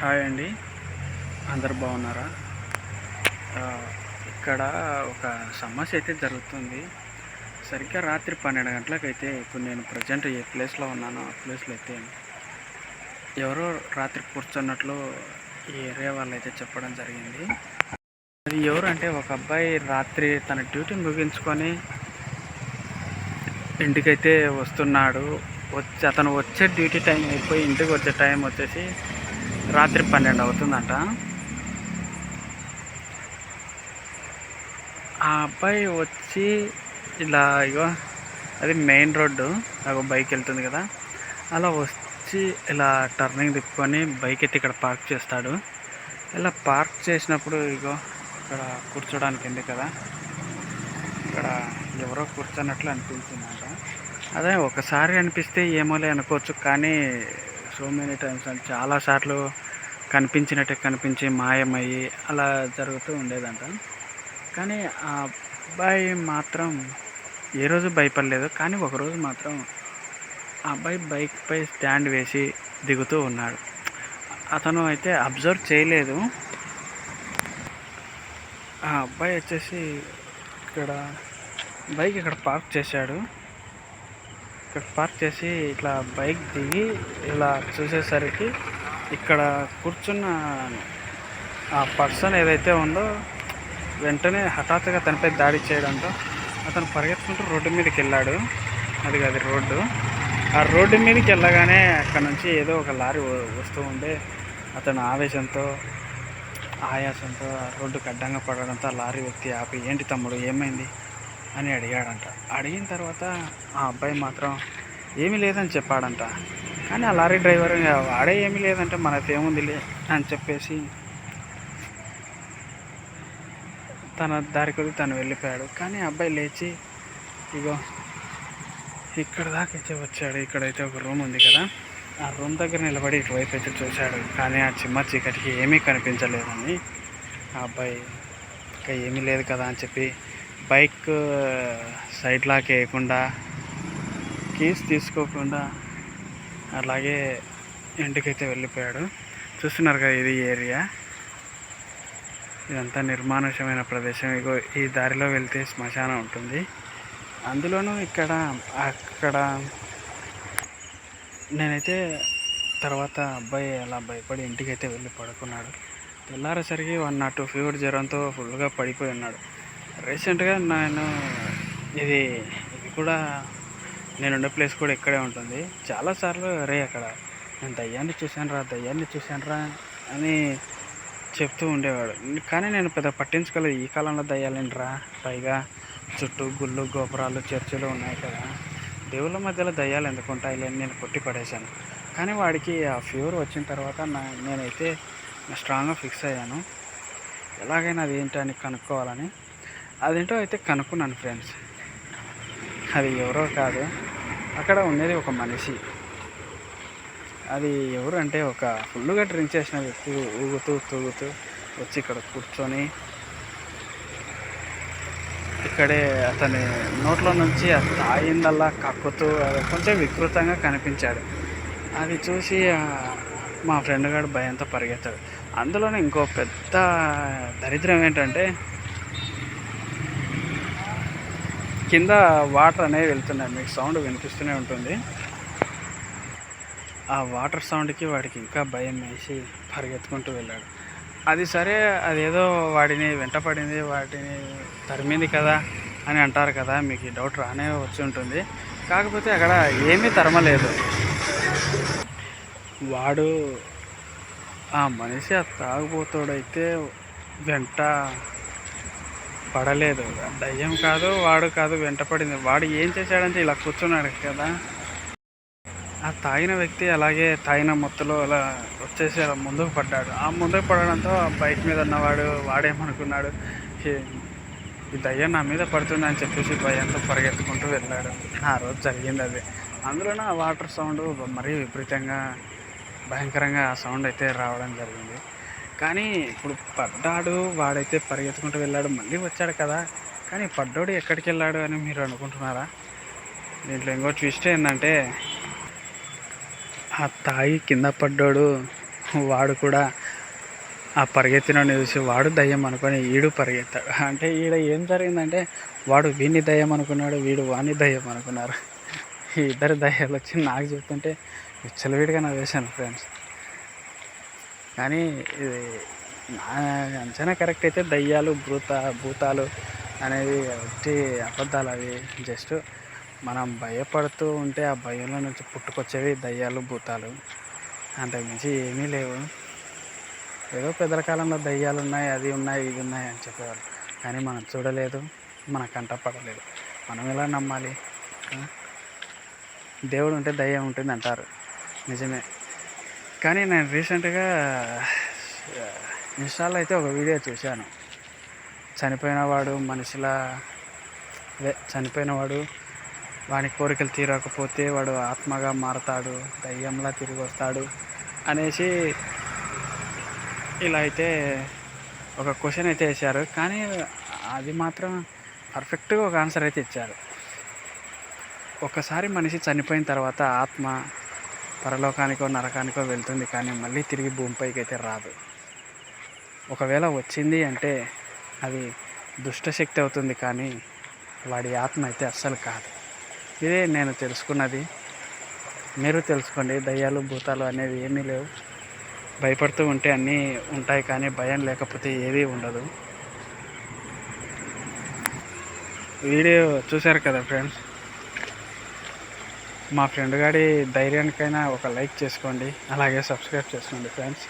Hi అండి. అందరు బాగున్నారా? ఇక్కడ ఒక సమస్య అయితే జరుగుతుంది. సరిగ్గా రాత్రి పన్నెండు గంటలకైతే ఇప్పుడు నేను ప్రజెంట్ ఏ ప్లేస్లో ఉన్నానో ఆ ప్లేస్లో అయితే ఎవరో రాత్రి కూర్చున్నట్లు ఈ ఏరియా వాళ్ళు అయితే చెప్పడం జరిగింది. అది ఎవరు అంటే ఒక అబ్బాయి రాత్రి తన డ్యూటీ ముగించుకొని ఇంటికైతే వస్తున్నాడు. వచ్చి అతను వచ్చే డ్యూటీ టైం అయిపోయి ఇంటికి వచ్చే టైం వచ్చేసి రాత్రి పన్నెండు అవుతుందంట. ఆ అబ్బాయి వచ్చి ఇలా ఇగో అది మెయిన్ రోడ్డు నాకు బైక్ వెళ్తుంది కదా. అలా వచ్చి ఇలా టర్నింగ్ తిప్పుకొని బైక్ ఎత్తి ఇక్కడ పార్క్ చేస్తాడు. ఇలా పార్క్ చేసినప్పుడు ఇగో ఇక్కడ కూర్చోడానికి ఉంది కదా. ఇక్కడ ఎవరో కూర్చున్నట్లు అనిపించిందంట. అదే ఒకసారి అనిపిస్తే ఏమోలే అనుకోవచ్చు కానీ సో మెనీ టైమ్స్ అని చాలాసార్లు కనిపించినట్టే కనిపించి మాయమయ్యి అలా జరుగుతూ ఉండేదంట. కానీ ఆ అబ్బాయి మాత్రం ఏ రోజు భయపడలేదు. కానీ ఒకరోజు మాత్రం ఆ అబ్బాయి బైక్పై స్టాండ్ వేసి దిగుతూ ఉన్నాడు. అతను అయితే అబ్జర్వ్ చేయలేదు. ఆ అబ్బాయి వచ్చేసి ఇక్కడ బైక్ ఇక్కడ పార్క్ చేశాడు. ఇక్కడ పార్క్ చేసి ఇట్లా బైక్ దిగి ఇలా చూసేసరికి ఇక్కడ కూర్చున్న ఆ పర్సన్ ఏదైతే ఉందో వెంటనే హఠాత్తుగా తనపై దాడి చేయడంతో అతను పరిగెత్తుకుంటూ రోడ్డు మీదకి వెళ్ళాడు. అది అది రోడ్డు. ఆ రోడ్డు మీదకి వెళ్ళగానే అక్కడ నుంచి ఏదో ఒక లారీ వస్తూ ఉండే అతను ఆవేశంతో ఆయాసంతో ఆ రోడ్డుకు అడ్డంగా పడడంతో ఆ లారీ వ్యక్తి ఆపి ఏంటి తమ్ముడు ఏమైంది? అని అడిగాడంట. అడిగిన తర్వాత ఆ అబ్బాయి మాత్రం ఏమీ లేదని చెప్పాడంట. కానీ ఆ లారీ డ్రైవర్ వాడే ఏమీ లేదంటే మనకి ఏముందిలే అని చెప్పేసి తన దారి కొద్ది తను వెళ్ళిపోయాడు. కానీ ఆ అబ్బాయి లేచి ఇగో ఇక్కడ దాకా అయితే వచ్చాడు. ఇక్కడైతే ఒక రూమ్ ఉంది కదా. ఆ రూమ్ దగ్గర నిలబడి ఇటువైపు అయితే చూశాడు. కానీ ఆ చిమ్మ చీకటికి ఏమీ కనిపించలేదని ఆ అబ్బాయి ఇంకా ఏమీ లేదు కదా అని చెప్పి బైక్ సైడ్ లాక్ వేయకుండా కీస్ తీసుకోకుండా అలాగే ఇంటికైతే వెళ్ళిపోయాడు. చూస్తున్నారు కదా ఇది ఏరియా. ఇదంతా నిర్మానుషమైన ప్రదేశం. ఇగో ఈ దారిలో వెళ్తే శ్మశానం ఉంటుంది. అందులోనూ ఇక్కడ అక్కడ నేనైతే తర్వాత అబ్బాయి అలా భయపడి ఇంటికైతే వెళ్ళి పడుకున్నాడు. తెల్లారేసరికి వన్ నాట్ టూ ఫీవర్ జ్వరంతో ఫుల్గా పడిపోయి ఉన్నాడు. రీసెంట్గా నేను ఇది ఇది కూడా నేను ఉండే ప్లేస్ కూడా ఇక్కడే ఉంటుంది. చాలాసార్లు రే అక్కడ నేను దయ్యాన్ని చూశాను రా దయ్యాన్ని చూశాను రా అని చెప్తూ ఉండేవాడు. కానీ నేను పెద్ద పట్టించుకోలేదు. ఈ కాలంలో దయ్యాలేంట్రా పైగా చుట్టూ గుళ్ళు గోపురాలు చర్చిలు ఉన్నాయి కదా. దేవుళ్ళ మధ్యలో దయ్యాలు ఎందుకు ఉంటాయి అని నేను కొట్టి పడేశాను. కానీ వాడికి ఆ ఫీవర్ వచ్చిన తర్వాత నా నేనైతే స్ట్రాంగ్గా ఫిక్స్ అయ్యాను. ఎలాగైనా అది ఏంటి అని కనుక్కోవాలని అదేంటో అయితే కనుక్కున్నాను ఫ్రెండ్స్ అది ఎవరో కాదు. అక్కడ ఉండేది ఒక మనిషి. అది ఎవరు అంటే ఒక ఫుల్గా డ్రింక్ చేసిన వ్యక్తి ఊగుతూ తూగుతూ వచ్చి ఇక్కడ కూర్చొని ఇక్కడే అతని నోట్లో నుంచి అది తాగిందల్లా కక్కుతూ అది కొంచెం వికృతంగా కనిపించాడు. అది చూసి మా ఫ్రెండ్ గారు భయంతో పరిగెత్తాడు. అందులోనే ఇంకో పెద్ద దరిద్రం ఏంటంటే కింద వాటర్ అనేవి వెళ్తున్నాయి. మీకు సౌండ్ వినిపిస్తూనే ఉంటుంది. ఆ వాటర్ సౌండ్కి వాడికి ఇంకా భయం వేసి పరిగెత్తుకుంటూ వెళ్ళాడు. అది సరే అదేదో వాడిని వెంట పడింది వాటిని తరిమింది కదా అని అంటారు కదా మీకు ఈ డౌట్ రానే వచ్చి ఉంటుంది. కాకపోతే అక్కడ ఏమీ తరమలేదు. వాడు ఆ మనిషి ఆ తాగుబోతోడైతే వెంట పడలేదు. దయ్యం కాదు వాడు కాదు వెంటపడింది వాడు ఏం చేశాడంటే ఇలా కూర్చున్నాడు కదా. ఆ తాగిన వ్యక్తి అలాగే తాగిన మొత్తలో అలా వచ్చేసి అలా ముందుకు పడ్డాడు. ఆ ముందుకు పడడంతో ఆ బైక్ మీద ఉన్నవాడు వాడేమనుకున్నాడు ఈ దయ్యం నా మీద పడుతుందని చెప్పేసి భయంతో పరిగెత్తుకుంటూ వెళ్ళాడు. ఆ రోజు జరిగింది అది. అందులోనే ఆ వాటర్ సౌండ్ మరీ విపరీతంగా భయంకరంగా ఆ సౌండ్ అయితే రావడం జరిగింది. కానీ ఇప్పుడు పడ్డాడు వాడైతే పరిగెత్తుకుంటూ వెళ్ళాడు మళ్ళీ వచ్చాడు కదా. కానీ పడ్డోడు ఎక్కడికి వెళ్ళాడు అని మీరు అనుకుంటున్నారా? దీంట్లో ఇంకో ట్విస్ట్ ఏంటంటే ఆ తాగి కింద పడ్డాడు వాడు కూడా ఆ పరిగెత్తిన చూసి వాడు దయ్యం అనుకొని ఈడు పరిగెత్తాడు. అంటే ఈడ ఏం జరిగిందంటే వాడు వీడిని దయ్యం అనుకున్నాడు వీడు వాణ్ణి దయ్యం అనుకున్నారు. ఈ ఇద్దరు దయ్యాలు వచ్చి నాకు చెప్తుంటే విచ్చలవిడిగా నవ్వేశాను ఫ్రెండ్స్ కానీ ఇది అంచనా కరెక్ట్ అయితే దయ్యాలు భూత భూతాలు అనేవి వచ్చి అబద్ధాలు అవి. జస్ట్ మనం భయపడుతూ ఉంటే ఆ భయంలో నుంచి పుట్టుకొచ్చేవి దయ్యాలు భూతాలు. అంతకుమించి ఏమీ లేవు. ఏదో పెద్దల కాలంలో దయ్యాలు ఉన్నాయి అది ఉన్నాయి ఇది ఉన్నాయి అని చెప్పేవాళ్ళు. కానీ మనం చూడలేదు మన కంట పడలేదు. మనం ఎలా నమ్మాలి? దేవుడు ఉంటే దయ్యం ఉంటుంది అంటారు. నిజమే. కానీ నేను రీసెంట్గా ఇన్స్టాలో అయితే ఒక వీడియో చూశాను. చనిపోయినవాడు మనిషిలా అదే చనిపోయినవాడు వాని కోరికలు తీరకపోతే వాడు ఆత్మగా మారతాడు దయ్యంలా తిరిగి వస్తాడు అనేసి ఇలా అయితే ఒక క్వశ్చన్ అయితే వేశారు. కానీ అది మాత్రం పర్ఫెక్ట్గా ఒక ఆన్సర్ అయితే ఇచ్చారు. ఒకసారి మనిషి చనిపోయిన తర్వాత ఆత్మ పరలోకానికో నరకానికో వెళ్తుంది కానీ మళ్ళీ తిరిగి భూమిపైకి అయితే రాదు. ఒకవేళ వచ్చింది అంటే అది దుష్టశక్తి అవుతుంది కానీ వాడి ఆత్మ అయితే అస్సలు కాదు. ఇదే నేను తెలుసుకున్నది. మీరు తెలుసుకోండి దయ్యాలు భూతాలు అనేవి ఏమీ లేవు. భయపడుతూ ఉంటే అన్నీ ఉంటాయి కానీ భయం లేకపోతే ఏదీ ఉండదు. వీడియో చూశారు కదా ఫ్రెండ్స్? మా ఫ్రెండ్ గారి ధైర్యానికైనా ఒక లైక్ చేసుకోండి. అలాగే సబ్స్క్రైబ్ చేసుకోండి ఫ్రెండ్స్.